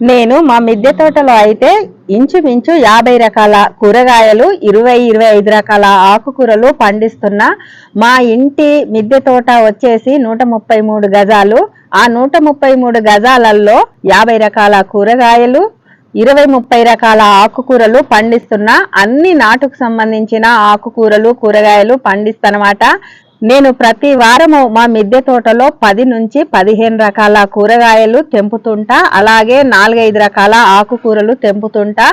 నేను మా మిద్దె తోటలో అయితే ఇంచుమించు యాభై రకాల కూరగాయలు ఇరవై ఇరవై ఐదు రకాల ఆకుకూరలు పండిస్తున్నా మా ఇంటి మిద్దె తోట వచ్చేసి నూట ముప్పై మూడు గజాలు. ఆ నూట ముప్పై మూడు గజాలలో యాభై రకాల కూరగాయలు ఇరవై ముప్పై రకాల ఆకుకూరలు పండిస్తున్నా అన్ని నాటుకు సంబంధించిన ఆకుకూరలు కూరగాయలు పండిస్తానమాట. నేను ప్రతి వారము మా మిద్దె తోటలో పది నుంచి పదిహేను రకాల కూరగాయలు తెంపుతుంటా అలాగే నాలుగైదు రకాల ఆకుకూరలు తెంపుతుంటా.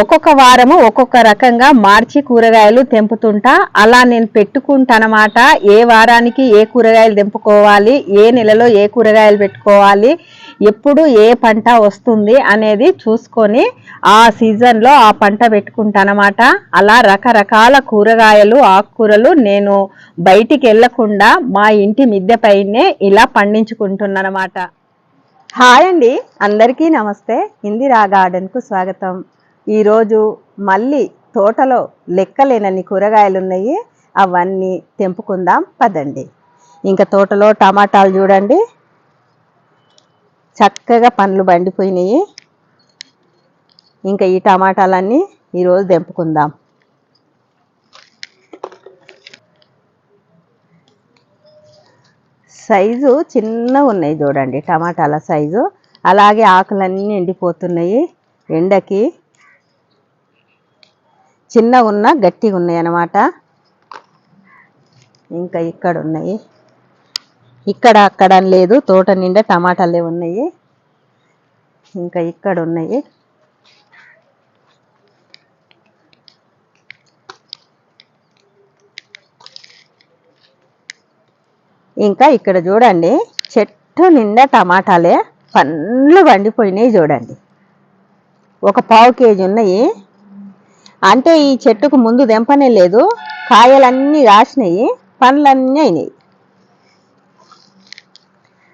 ఒక్కొక్క వారము ఒక్కొక్క రకంగా మార్చి కూరగాయలు తెంపుతుంటా. అలా నేను పెట్టుకుంటానమాట ఏ వారానికి ఏ కూరగాయలు తెంపుకోవాలి ఏ నెలలో ఏ కూరగాయలు పెట్టుకోవాలి ఎప్పుడు ఏ పంట వస్తుంది అనేది చూసుకొని ఆ సీజన్లో ఆ పంట పెట్టుకుంటానమాట. అలా రకరకాల కూరగాయలు ఆకుకూరలు నేను బయటికి వెళ్ళకుండా మా ఇంటి మిద్దె పైనే ఇలా పండించుకుంటున్నానమాట. హాయ్ అండి. అందరికీ నమస్తే. ఇందిరా గార్డెన్కు స్వాగతం. ఈరోజు మళ్ళీ తోటలో లెక్కలేనన్ని కూరగాయలు ఉన్నాయి అవన్నీ తెంపుకుందాం. పదండి. ఇంకా తోటలో టమాటాలు చూడండి. చక్కగా పండ్లు బండిపోయినాయి. ఇంకా ఈ టమాటాలన్నీ ఈరోజు తెంపుకుందాం. సైజు చిన్నగా ఉన్నాయి చూడండి టమాటాల సైజు. అలాగే ఆకులన్నీ ఎండిపోతున్నాయి ఎండకి. చిన్నగా ఉన్న గట్టిగా ఉన్నాయి అన్నమాట. ఇంకా ఇక్కడ ఉన్నాయి ఇక్కడ అక్కడ లేదు తోట నిండా టమాటాలే ఉన్నాయి. ఇంకా ఇక్కడ ఉన్నాయి. ఇంకా ఇక్కడ చూడండి చెట్టు నిండా టమాటాలే పండ్లు పండిపోయినాయి చూడండి. ఒక పావు కేజీ ఉన్నాయి. అంటే ఈ చెట్టుకు ముందు దెంపనే లేదు కాయలన్నీ రాసినాయి పండ్లన్నీ అయినాయి.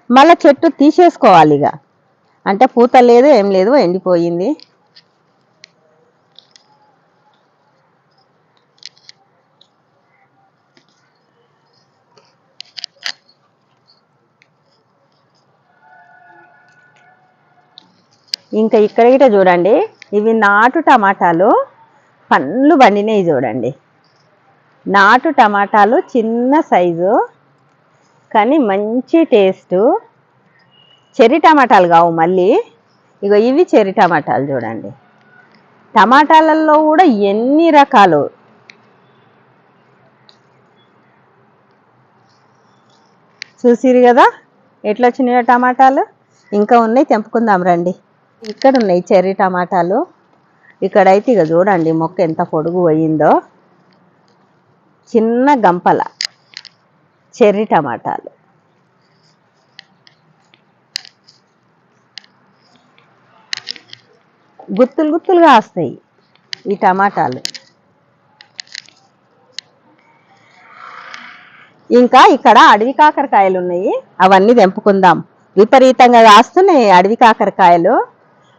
మళ్ళా చెట్టు తీసేసుకోవాలి ఇక. అంటే పూత లేదు ఏం లేదు ఎండిపోయింది. ఇంకా ఇక్కడ గిట చూడండి ఇవి నాటు టమాటాలు పండ్లు పండినవి చూడండి. నాటు టమాటాలు చిన్న సైజు. కానీ మంచి టేస్టు. చెర్రీ టమాటాలు కావు మళ్ళీ. ఇగో ఇవి చెర్రీ టమాటాలు చూడండి. టమాటాలలో కూడా ఎన్ని రకాలు? చూసిరు కదా? ఎట్లా వచ్చినాయో టమాటాలు? ఇంకా ఉన్నాయి తెంపుకుందాం రండి. ఇక్కడ ఉన్నాయి చెర్రీ టమాటాలు. ఇక్కడైతే ఇక చూడండి మొక్క ఎంత పొడుగు పోయిందో. చిన్న గంపల. చెర్రీ టమాటాలు. గుత్తులు గుత్తులుగా వస్తాయి ఈ టమాటాలు. ఇంకా ఇక్కడ అడవి కాకరకాయలు ఉన్నాయి. అవన్నీ తెంపుకుందాం. విపరీతంగా కాస్తున్నాయి అడవి కాకరకాయలు.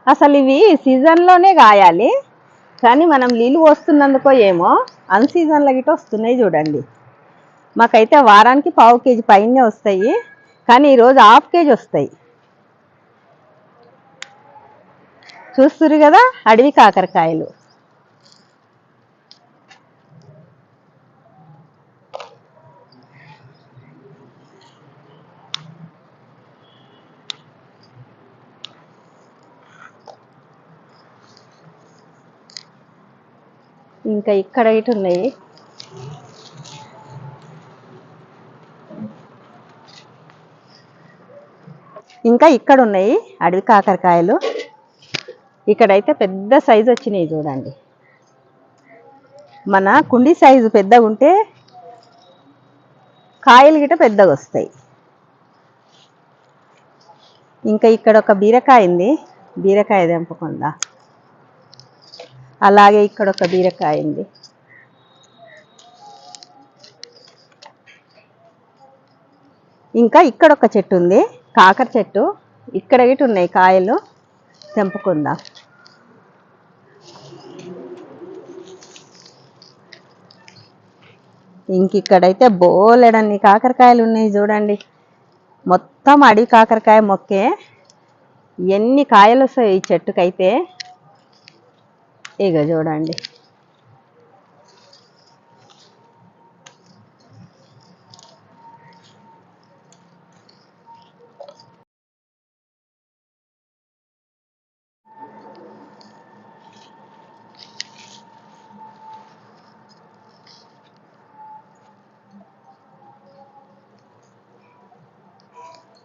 అసలు ఇవి సీజన్లోనే కాయాలి. కానీ మనం నీళ్ళు వస్తున్నందుకో ఏమో అన్ సీజన్లో గిట్ట వస్తున్నాయి చూడండి. మాకైతే వారానికి పావు కేజీ పైనే వస్తాయి. కానీ ఈరోజు హాఫ్ కేజీ వస్తాయి. చూస్తురు కదా అడవి కాకరకాయలు. ఇంకా ఇక్కడ ఇటు ఉన్నాయి ఇంకా ఇక్కడ ఉన్నాయి అడవి కాకరకాయలు. ఇక్కడైతే పెద్ద సైజు వచ్చినాయి చూడండి. మన కుండి సైజు పెద్దగా ఉంటే కాయలు గిట పెద్దగా వస్తాయి. ఇంకా ఇక్కడ ఒక బీరకాయ ఉంది. బీరకాయ తెంపకుండా. అలాగే ఇక్కడ ఒక బీరకాయ ఉంది. ఇంకా ఇక్కడ ఒక చెట్టు ఉంది. కాకర చెట్టు ఇక్కడ గిట్ ఉన్నాయి కాయలు. తెంపుకుందాం. ఇంక ఇక్కడైతే బోలెడన్ని కాకరకాయలు ఉన్నాయి చూడండి. మొత్తం అడవి కాకరకాయ మొక్కే ఎన్ని కాయలు వస్తాయి ఈ చెట్టుకైతే. ఇక చూడండి.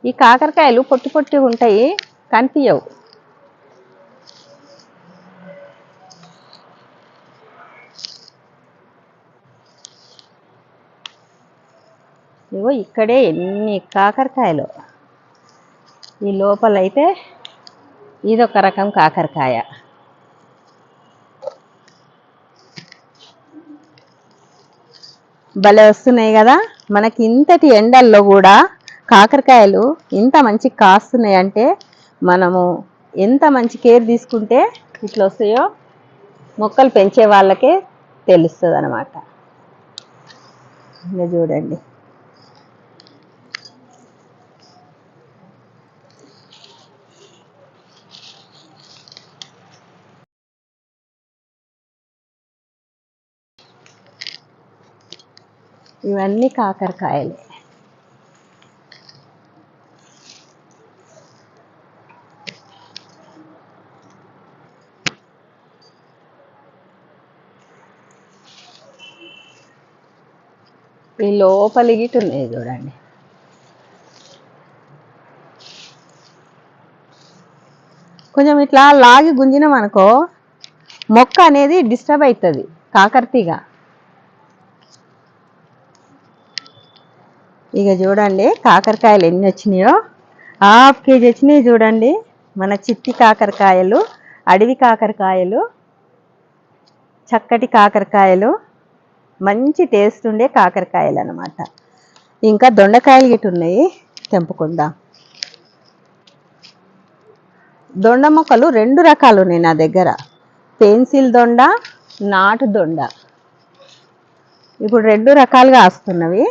ఈ కాకరకాయలు పొట్టి పొట్టి ఉంటాయి కనిపించవు ఇగో ఇక్కడే ఎన్ని కాకరకాయలు. ఈ లోపలైతే ఇదొక రకం కాకరకాయ. భలే వస్తున్నాయి కదా మనకి ఇంతటి ఎండల్లో కూడా కాకరకాయలు ఇంత మంచి కాస్తున్నాయి అంటే మనము ఎంత మంచి కేర్ తీసుకుంటే ఇట్లా వస్తాయో మొక్కలు పెంచే వాళ్ళకే తెలుస్తుంది అనమాట చూడండి. ఇవన్నీ కాకరకాయలే. ఈ లోపలిగిటి ఉన్నాయి చూడండి. కొంచెం ఇట్లా లాగి గుంజినాం అనుకో మొక్క అనేది డిస్టర్బ్ అవుతుంది కాకరతీగా. ఇక చూడండి కాకరకాయలు ఎన్ని వచ్చినాయో. హాఫ్ కేజీ వచ్చినాయి చూడండి. మన చిట్టి కాకరకాయలు అడవి కాకరకాయలు చక్కటి కాకరకాయలు. మంచి టేస్ట్ ఉండే కాకరకాయలు అనమాట ఇంకా దొండకాయలు గిట్ట ఉన్నాయి తెంపుకుందాం. దొండ మొక్కలు రెండు రకాలు ఉన్నాయి నా దగ్గర. పెన్సిల్ దొండ నాటు దొండ. ఇప్పుడు రెండు రకాలుగా వస్తున్నవి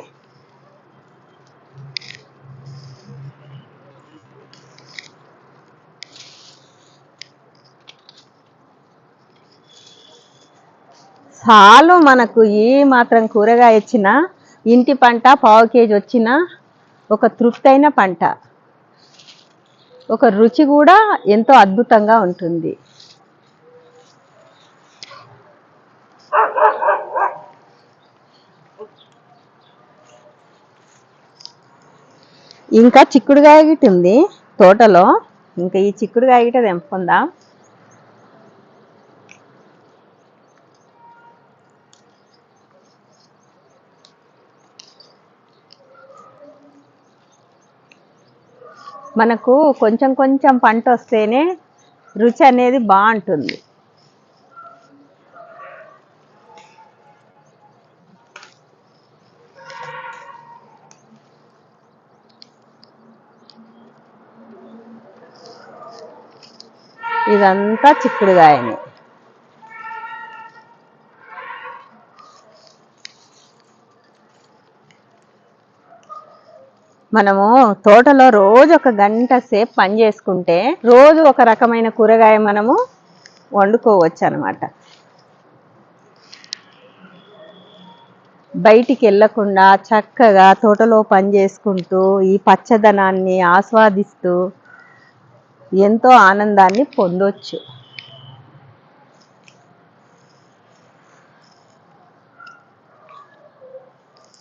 చాలు మనకు ఏ మాత్రం కూరగాయ ఇచ్చినా ఇంటి పంట పావు కేజీ వచ్చినా ఒక తృప్తి అయిన పంట. ఒక రుచి కూడా ఎంతో అద్భుతంగా ఉంటుంది. ఇంకా చిక్కుడుగాయ గిట్ ఉంది తోటలో ఇంకా ఈ చిక్కుడుగాయ గిట తెంపుకుందాం. మనకు కొంచెం కొంచెం పంట వస్తేనే రుచి అనేది బాగుంటుంది. ఇదంతా చిక్కుడుగాయని మనము తోటలో రోజు ఒక గంట సేపు పని చేసుకుంటే రోజు ఒక రకమైన కూరగాయ మనము వండుకోవచ్చు అనమాట బయటికి వెళ్ళకుండా చక్కగా తోటలో పని చేసుకుంటూ ఈ పచ్చదనాన్ని ఆస్వాదిస్తూ ఎంతో ఆనందాన్ని పొందొచ్చు.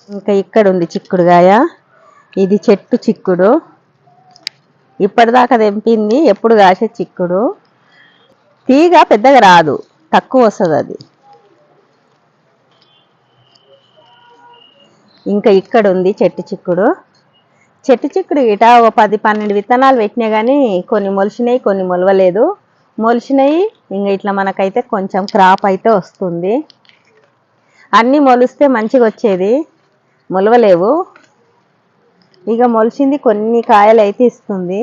ఇంకా ఇక్కడ ఉంది చిక్కుడుగాయ. ఇది చెట్టు చిక్కుడు. ఇప్పటిదాకా తెంపింది ఎప్పుడు కాసే చిక్కుడు. తీగ పెద్దగా రాదు తక్కువ వస్తుంది అది. ఇంకా ఇక్కడ ఉంది చెట్టు చిక్కుడు. చెట్టు చిక్కుడు ఇట ఒక పది పన్నెండు విత్తనాలు పెట్టినా కానీ కొన్ని మొలిచినాయి కొన్ని మొలవలేదు. మొలిచినాయి ఇంకా ఇట్లా మనకైతే కొంచెం క్రాప్ అయితే వస్తుంది. అన్నీ మొలిస్తే మంచిగా వచ్చేది మొలవలేవు. ఇక మొలిచింది కొన్ని కాయలు అయితే ఇస్తుంది.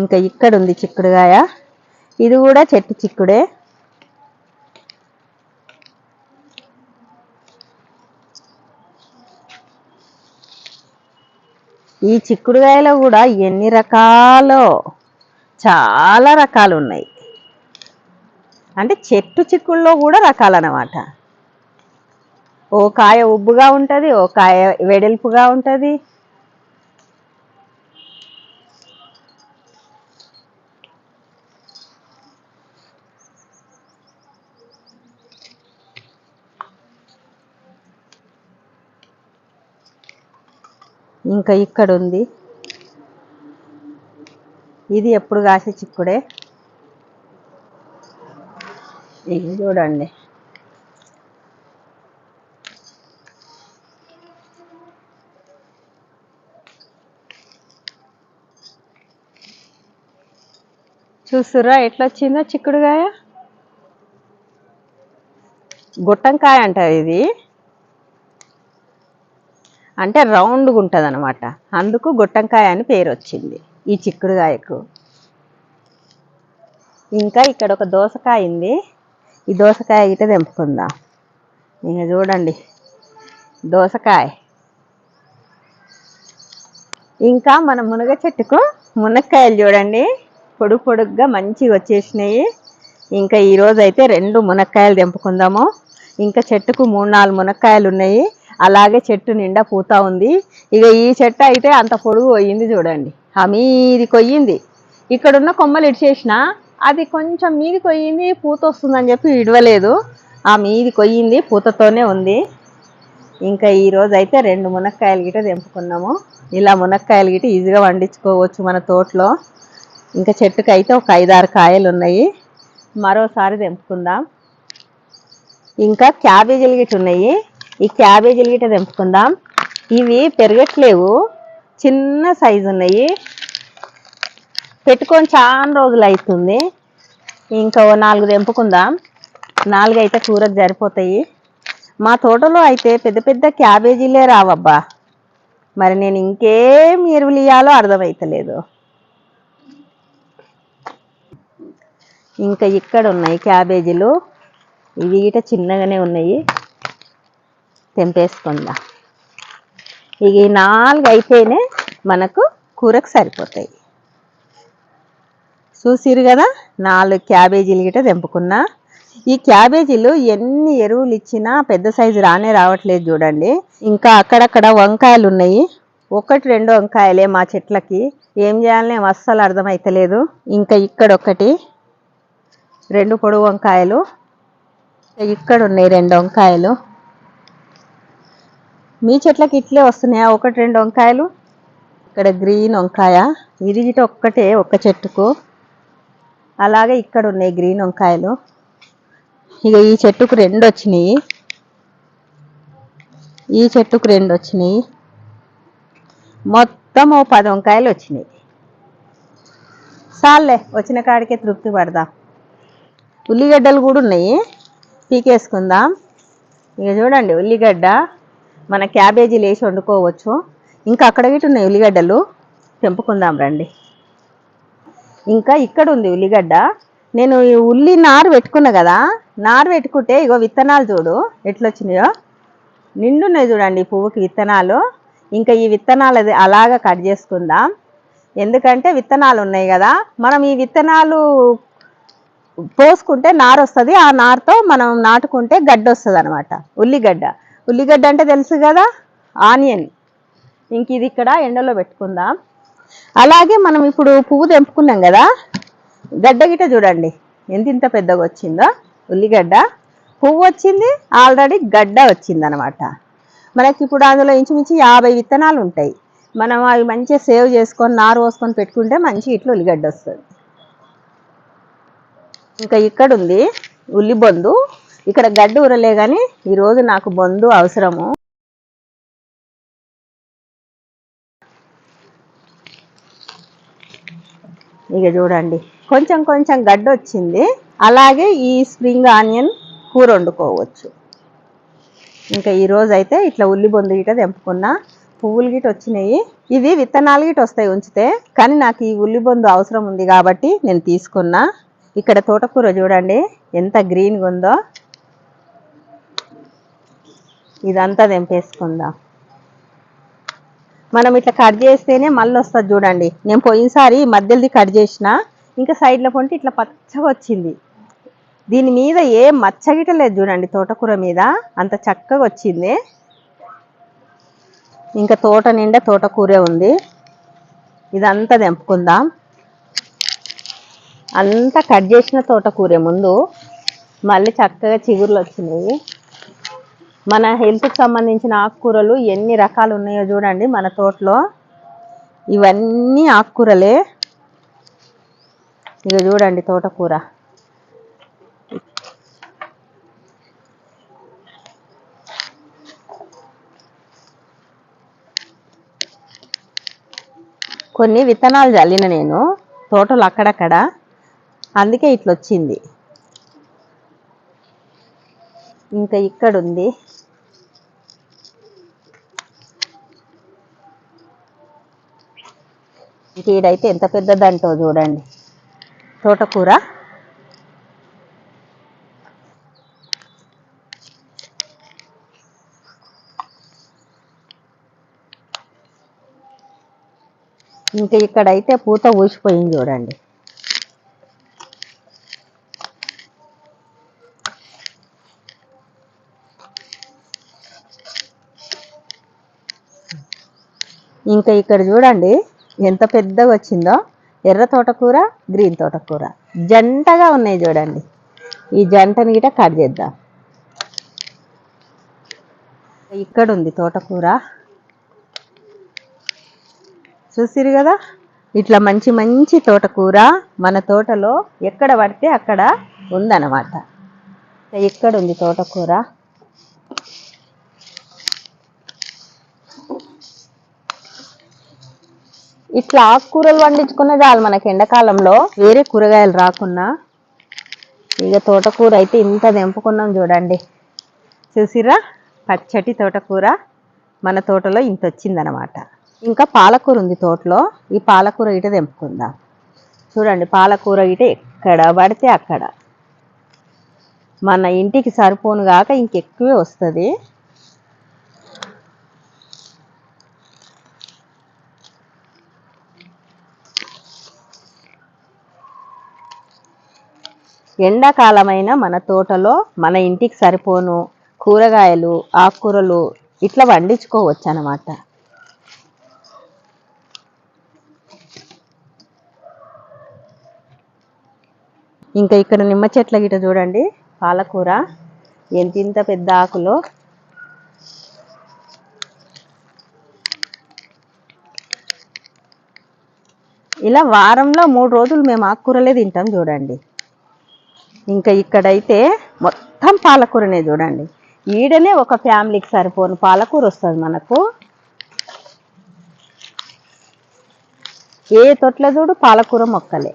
ఇంకా ఇక్కడ ఉంది చిక్కుడుగాయ ఇది కూడా చెట్టు చిక్కుడే. ఈ చిక్కుడుకాయలో కూడా ఎన్ని రకాలో చాలా రకాలు ఉన్నాయి అంటే చెట్టు చిక్కుల్లో కూడా రకాలన్నమాట. ఓ కాయ ఉబ్బుగా ఉంటుంది ఓ కాయ వెడల్పుగా ఉంటుంది. ఇంకా ఇక్కడ ఉంది ఇది ఎప్పుడు కాసే చిక్కుడే? ఇది చూడండి. చూస్తురా ఎట్లా వచ్చిందో చిక్కుడుకాయ గుట్టంకాయ అంటారు ఇది. అంటే రౌండ్గా ఉంటుంది అనమాట అందుకు గుట్టంకాయ అని పేరు వచ్చింది ఈ చిక్కుడుకాయకు ఇంకా ఇక్కడ ఒక దోసకాయ ఉంది ఈ దోసకాయ గిట తెంపుకుందాం. ఇంకా చూడండి. దోసకాయ. ఇంకా మన మునగ చెట్టుకు మునక్కాయలు చూడండి. పొడుగు పొడుగ్గా మంచిగా వచ్చేసినాయి. ఇంకా ఈరోజు అయితే రెండు మునక్కాయలు తెంపుకుందాము. ఇంకా చెట్టుకు మూడు నాలుగు మునక్కాయలు ఉన్నాయి. అలాగే చెట్టు నిండా పూత ఉంది. ఇక ఈ చెట్టు అయితే అంత పొడుగు పోయింది చూడండి. ఆ మీది కొయ్యింది. ఇక్కడున్న కొమ్మలు ఇడిచేసిన అది కొంచెం మీది కొయ్యింది పూత వస్తుందని చెప్పి ఇడవలేదు. ఆ మీది కొయ్యింది పూతతోనే ఉంది. ఇంకా ఈరోజు అయితే రెండు మునక్కాయలు గిట తెంపుకున్నాము. ఇలా మునక్కాయలు గిట ఈజీగా వండించుకోవచ్చు మన తోటలో. ఇంకా చెట్టుకు అయితే ఒక ఐదారు కాయలు ఉన్నాయి మరోసారి తెంపుకుందాం. ఇంకా క్యాబేజీలు గిట్ట ఉన్నాయి. ఈ క్యాబేజీలు గిట్ట తెంపుకుందాం. ఇవి పెరగట్లేవు. చిన్న సైజు ఉన్నాయి. పెట్టుకొని చాలా రోజులు అవుతుంది ఇంకా నాలుగు తెంపుకుందాం. నాలుగు అయితే కూరకు సరిపోతాయి. మా తోటలో అయితే పెద్ద పెద్ద క్యాబేజీలే రావబ్బా. మరి నేను ఇంకేం ఎరువులు ఇయ్యాలో అర్థమవుతలేదు ఇంకా ఇక్కడ ఉన్నాయి క్యాబేజీలు. ఇవి గిట చిన్నగానే ఉన్నాయి. తెంపేసుకుందా. ఇక ఈ నాలుగు అయితేనే మనకు కూరకు సరిపోతాయి. చూసిరు కదా? నాలుగు క్యాబేజీలు గిట తెంపుకున్నా. ఈ క్యాబేజీలు ఎన్ని ఎరువులు ఇచ్చినా పెద్ద సైజు రానే రావట్లేదు చూడండి. ఇంకా అక్కడక్కడ వంకాయలు ఉన్నాయి. ఒకటి రెండు వంకాయలే మా చెట్లకి. ఏం చేయాలని అస్సలు అర్థమైతలేదు. ఇంకా ఇక్కడ ఒకటి. రెండు పొడుగు వంకాయలు. ఇక్కడ ఉన్నాయి రెండు వంకాయలు. మీ చెట్లకి ఇట్లే వస్తున్నాయా? ఒకటి రెండు వంకాయలు ఇక్కడ గ్రీన్ వంకాయ. ఇది ఒక్కటే ఒక్క చెట్టుకు. అలాగే ఇక్కడ ఉన్నాయి గ్రీన్ వంకాయలు. ఇక ఈ చెట్టుకు రెండు వచ్చినాయి. ఈ చెట్టుకు రెండు వచ్చినాయి. మొత్తం ఓ పది వంకాయలు వచ్చినాయి. చాలే వచ్చిన కాడికే తృప్తి పడదాం. ఉల్లిగడ్డలు కూడా ఉన్నాయి. పీకేసుకుందాం. ఇక చూడండి ఉల్లిగడ్డ. మన క్యాబేజీలు వేసి వండుకోవచ్చు. ఇంకా అక్కడ గిట్ట ఉన్నాయి ఉల్లిగడ్డలు. తెంపుకుందాం రండి. ఇంకా ఇక్కడ ఉంది ఉల్లిగడ్డ. నేను ఈ ఉల్లి నారు పెట్టుకున్నా కదా నారు పెట్టుకుంటే ఇగో విత్తనాలు చూడు ఎట్లొచ్చినాయో. నిండున్నాయి చూడండి పువ్వుకి విత్తనాలు. ఇంకా ఈ విత్తనాలు అది అలాగా కట్ చేసుకుందాం. ఎందుకంటే విత్తనాలు ఉన్నాయి కదా మనం ఈ విత్తనాలు పోసుకుంటే నారు వస్తుంది ఆ నారుతో మనం నాటుకుంటే గడ్డ వస్తుంది అనమాట ఉల్లిగడ్డ. ఉల్లిగడ్డ అంటే తెలుసు కదా? ఆనియన్. ఇంక ఇది ఇక్కడ ఎండలో పెట్టుకుందాం. అలాగే మనం ఇప్పుడు పువ్వు తెంపుకున్నాం కదా? గడ్డ గిట చూడండి. ఎంత ఇంత పెద్దగా వచ్చిందో? ఉల్లిగడ్డ. పువ్వు వచ్చింది ఆల్రెడీ గడ్డ వచ్చింది అనమాట మనకి ఇప్పుడు అందులో ఇంచుమించు యాభై విత్తనాలు ఉంటాయి మనం అవి మంచిగా సేవ్ చేసుకొని నారు పోసుకొని పెట్టుకుంటే మంచి ఇట్లా ఉల్లిగడ్డ వస్తుంది. ఇంకా ఇక్కడ ఉంది ఉల్లి బొందు. ఇక్కడ గడ్డ ఊరలే కానీ ఈరోజు నాకు బొందు అవసరము. ఇక చూడండి. కొంచెం కొంచెం గడ్డ వచ్చింది. అలాగే ఈ స్ప్రింగ్ ఆనియన్ కూర వండుకోవచ్చు. ఇంకా ఈరోజు అయితే ఇట్లా ఉల్లి బొందు గిట తెంపుకున్నా. పువ్వులు గిట వచ్చినాయి. ఇవి విత్తనాలు గిట వస్తాయి ఉంచితే. కానీ నాకు ఈ ఉల్లి బొందు అవసరం ఉంది కాబట్టి నేను తీసుకున్నా. ఇక్కడ తోటకూర చూడండి ఎంత గ్రీన్గా ఉందో. ఇదంతా తెంపేసుకుందాం. మనం ఇట్లా కట్ చేస్తేనే మళ్ళీ వస్తుంది చూడండి. నేను పోయినసారి మధ్యలోది కట్ చేసిన ఇంకా సైడ్లో పొంటి ఇట్లా పచ్చగా వచ్చింది. దీని మీద ఏ మచ్చగిట లేదు చూడండి తోటకూర మీద. అంత చక్కగా వచ్చింది. ఇంకా తోట నిండా తోటకూరే ఉంది. ఇదంతా తెంపుకుందాం. అంతా కట్ చేసిన తోటకూరే ముందు మళ్ళీ చక్కగా చిగుర్లు వచ్చినాయి. మన హెల్త్కి సంబంధించిన ఆకుకూరలు ఎన్ని రకాలు ఉన్నాయో చూడండి మన తోటలో. ఇవన్నీ ఆకుకూరలే. ఇక చూడండి తోటకూర. కొన్ని విత్తనాలు చల్లిన నేను తోటలు అక్కడక్కడ అందుకే ఇట్లా వచ్చింది ఇంకా ఇక్కడ ఉంది ఇంక ఈడైతే ఎంత పెద్దదంటో చూడండి. తోటకూర. ఇంకా ఇక్కడైతే పూత ఊసిపోయింది చూడండి. ఇంకా ఇక్కడ చూడండి ఎంత పెద్దగా వచ్చిందో. ఎర్ర తోటకూర గ్రీన్ తోటకూర. జంటగా ఉన్నాయి చూడండి. ఈ జంటని గిట కట్ చేద్దాం. ఇక్కడ ఉంది తోటకూర. చూసిరు కదా? ఇట్లా మంచి మంచి తోటకూర మన తోటలో ఎక్కడ పడితే అక్కడ ఉందన్నమాట. ఇక్కడ ఉంది తోటకూర. ఇట్లా ఆకుకూరలు పండించుకున్న చాలు మనకి ఎండాకాలంలో. వేరే కూరగాయలు రాకున్నా ఇక తోటకూర అయితే ఇంత తెంపుకున్నాం చూడండి. చూసిరా పచ్చటి తోటకూర మన తోటలో ఇంత వచ్చిందనమాట. ఇంకా పాలకూర ఉంది తోటలో. ఈ పాలకూర ఇట తెంపుకుందాం. చూడండి పాలకూర ఇట ఎక్కడ పడితే అక్కడ. మన ఇంటికి సరిపోను కాక ఇంకెక్కువే వస్తుంది. ఎండాకాలమైన మన తోటలో మన ఇంటికి సరిపోను కూరగాయలు ఆకుకూరలు ఇట్లా పండించుకోవచ్చు అన్నమాట ఇంకా ఇక్కడ నిమ్మ చెట్ల గిట చూడండి పాలకూర. ఎంత ఇంత పెద్ద ఆకులో. ఇలా వారంలో మూడు రోజులు మేము ఆకుకూరలే తింటాం చూడండి. ఇంకా ఇక్కడైతే మొత్తం పాలకూరనే చూడండి. ఈడనే ఒక ఫ్యామిలీకి సరిపోను పాలకూర వస్తుంది మనకు. ఏ తొట్ల చూడు పాలకూర మొక్కలే.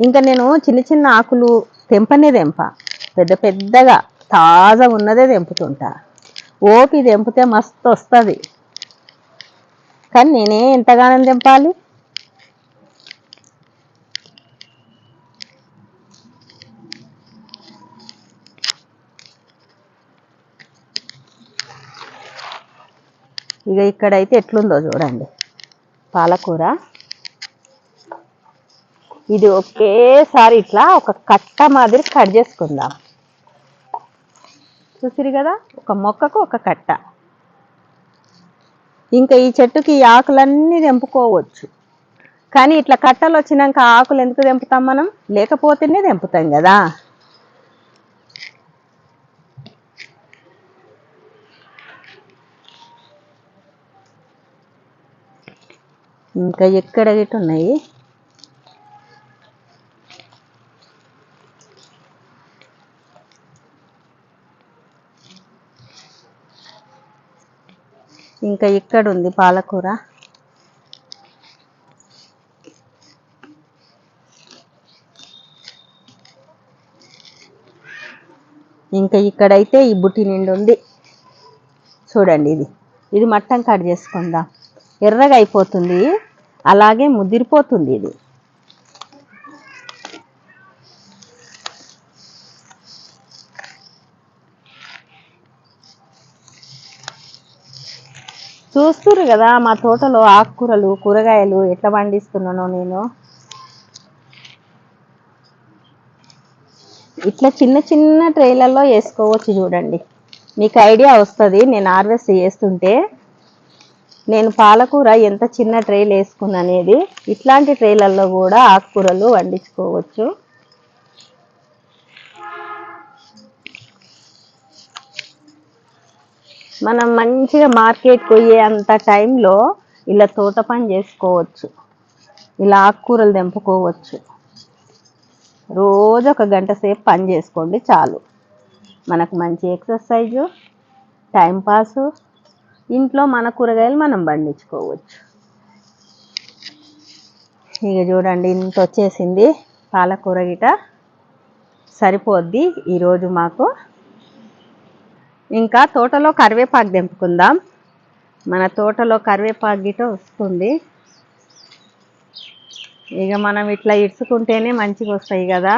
ఇంకా నేను చిన్న చిన్న ఆకులు తెంపనే తెంప. పెద్ద పెద్దగా తాజా ఉన్నదే తెంపుతుంటా. ఓపి తెంపితే మస్తు వస్తుంది. కానీ నేనే ఎంతగానో తెంపాలి? ఇక ఇక్కడైతే ఎట్లుందో చూడండి. పాలకూర. ఇది ఒకేసారి ఇట్లా ఒక కట్ట మాదిరి కట్ చేసుకుందాం. చూసిరు కదా? ఒక మొక్కకు ఒక కట్ట. ఇంకా ఈ చెట్టుకి ఈ ఆకులన్నీ తెంపుకోవచ్చు. కానీ ఇట్లా కట్టలు వచ్చినాక ఆకులు ఎందుకు తెంపుతాం మనం? లేకపోతేనే తెంపుతాం కదా? ఇంకా ఎక్కడ గిట్ట ఉన్నాయి? ఇంకా ఇక్కడ ఉంది పాలకూర? ఇంకా ఇక్కడైతే ఈ బుట్టి నిండు ఉంది. చూడండి ఇది. ఇది మట్టం కట్ చేసుకుందాం. ఎర్రగా అయిపోతుంది. అలాగే ముదిరిపోతుంది ఇది. చూస్తురు కదా మా తోటలో ఆకుకూరలు కూరగాయలు ఎట్లా పండిస్తున్నానో నేను. ఇట్లా చిన్న చిన్న ట్రేలలో వేసుకోవచ్చు చూడండి. మీకు ఐడియా వస్తుంది నేను హార్వెస్ట్ చేస్తుంటే. నేను పాలకూర ఎంత చిన్న ట్రేలు వేసుకున్నా అనేది ఇట్లాంటి ట్రేలలో కూడా ఆకుకూరలు వండించుకోవచ్చు. మనం మంచిగా మార్కెట్కి పోయే అంత టైంలో ఇలా తోట పని చేసుకోవచ్చు. ఇలా ఆకుకూరలు తెంపుకోవచ్చు. రోజు ఒక గంట సేపు పని చేసుకోండి చాలు. మనకు మంచి ఎక్సర్సైజు టైంపాసు ఇంట్లో మన కూరగాయలు మనం పండించుకోవచ్చు. ఇక చూడండి ఇంత వచ్చేసింది పాలకూర గిట. సరిపోద్ది ఈరోజు మాకు. ఇంకా తోటలో కరివేపాకు తెంపుకుందాం. మన తోటలో కరివేపాకు గిట వస్తుంది. ఇక మనం ఇట్లా ఇడ్చుకుంటేనే మంచిగా వస్తాయి కదా.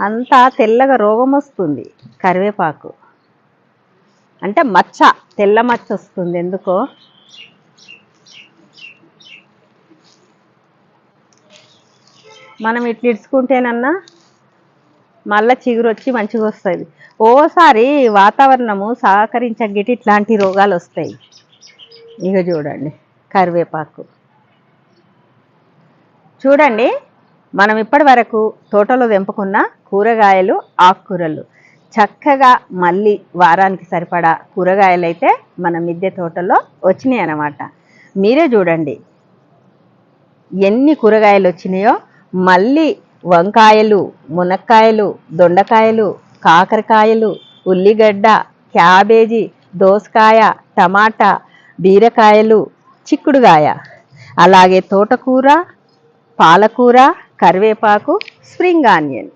అంతా తెల్లగా రోగం వస్తుంది కరివేపాకు. అంటే మచ్చ తెల్ల మచ్చ వస్తుంది. ఎందుకో? మనం ఇట్లా ఇడ్చుకుంటేనన్నా మళ్ళీ చిగురు వచ్చి మంచిగా వస్తుంది. ఓసారి వాతావరణము సహకరించగిటి ఇట్లాంటి రోగాలు వస్తాయి ఇక చూడండి కరివేపాకు. చూడండి మనం ఇప్పటి వరకు తోటలో తెంపుకున్న కూరగాయలు ఆకుకూరలు. చక్కగా మళ్ళీ వారానికి సరిపడా కూరగాయలు అయితే మన మిద్దె తోటలో వచ్చినాయి అన్నమాట మీరే చూడండి. ఎన్ని కూరగాయలు వచ్చినాయో మళ్ళీ వంకాయలు మునక్కాయలు దొండకాయలు కాకరకాయలు ఉల్లిగడ్డ క్యాబేజీ దోసకాయ టమాటా బీరకాయలు చిక్కుడుగాయ. అలాగే తోటకూర పాలకూర కరివేపాకు స్ప్రింగ్ ఆనియన్.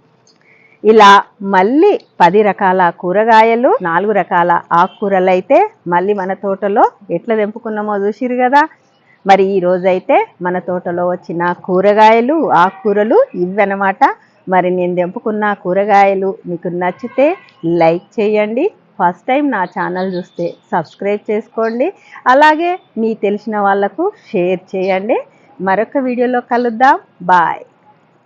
ఇలా మళ్ళీ పది రకాల కూరగాయలు నాలుగు రకాల ఆకుకూరలు అయితే మళ్ళీ మన తోటలో ఎట్లా తెంపుకున్నామో చూసిరు కదా. మరి ఈ రోజైతే మన తోటలో వచ్చిన కూరగాయలు ఆకుకూరలు ఇవన్నమాట మరి నేను తెంపుకున్న కూరగాయలు మీకు నచ్చితే లైక్ చేయండి. ఫస్ట్ టైం నా ఛానల్ చూస్తే సబ్స్క్రైబ్ చేసుకోండి. అలాగే మీ తెలిసిన వాళ్ళకు షేర్ చేయండి. మరొక వీడియోలో కలుద్దాం. బాయ్.